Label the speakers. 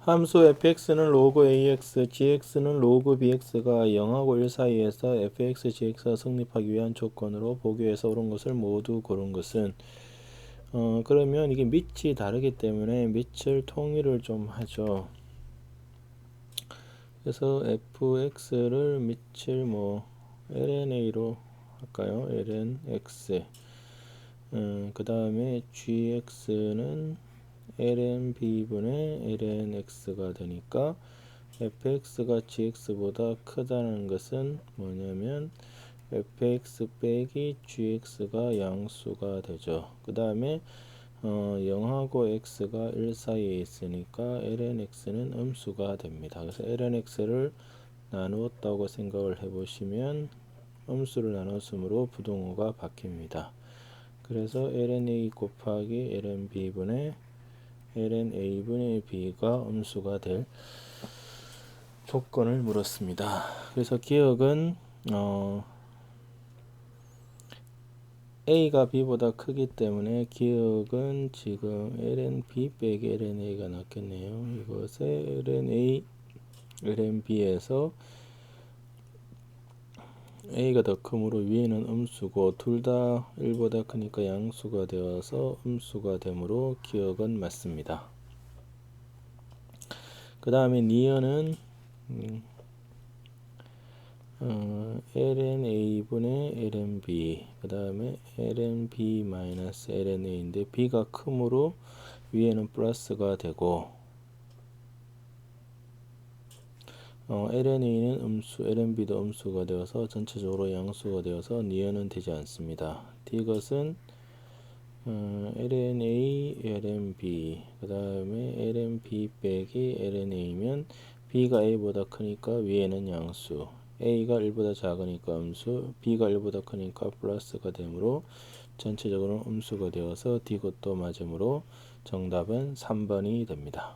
Speaker 1: 함수 fx는 로그 ax, gx는 로그 bx가 0하고 1 사이에서 fx, gx가 성립하기 위한 조건으로 보기위해서 옳은 것을 모두 고른 것은 어 그러면 이게 밑이 다르기 때문에 밑을 통일을 좀 하죠. 그래서 fx를 밑을 뭐 lna로 할까요? lnx 음, 그 다음에 gx는 lnb분의 lnx가 되니까 fx가 gx보다 크다는 것은 뭐냐면 fx 빼기 gx가 양수가 되죠. 그 다음에 어, 0하고 x가 1 사이에 있으니까 lnx는 음수가 됩니다. 그래서 lnx를 나누었다고 생각을 해보시면 음수를 나눴으므로 부동호가 바뀝니다. 그래서 lna 곱하기 lnb분의 lna분의 b가 음수가 될 조건을 물었습니다. 그래서 기억은 어, a가 b보다 크기 때문에 기억은 지금 lnb 빼기 lna가 낫겠네요. 이것에 lna, lnb에서 a가 더 크므로 위에는 음수고 둘 다 1보다 크니까 양수가 되어서 음수가 되므로 기억은 맞습니다. 그 다음에 니은은 음, 어, lna분의 lnb 그 다음에 lnb 마이너스 lna인데 b가 크므로 위에는 플러스가 되고 어, lna는 음수, lnb도 음수가 되어서 전체적으로 양수가 되어서 니은은 되지 않습니다. 이것은 어, lna, lnb 그 다음에 lnb 빼기 lna면 b가 a보다 크니까 위에는 양수 a가 1보다 작으니까 음수 b가 1보다 크니까 플러스가 되므로 전체적으로 음수가 되어서 D것도 맞으므로 정답은 3번이 됩니다.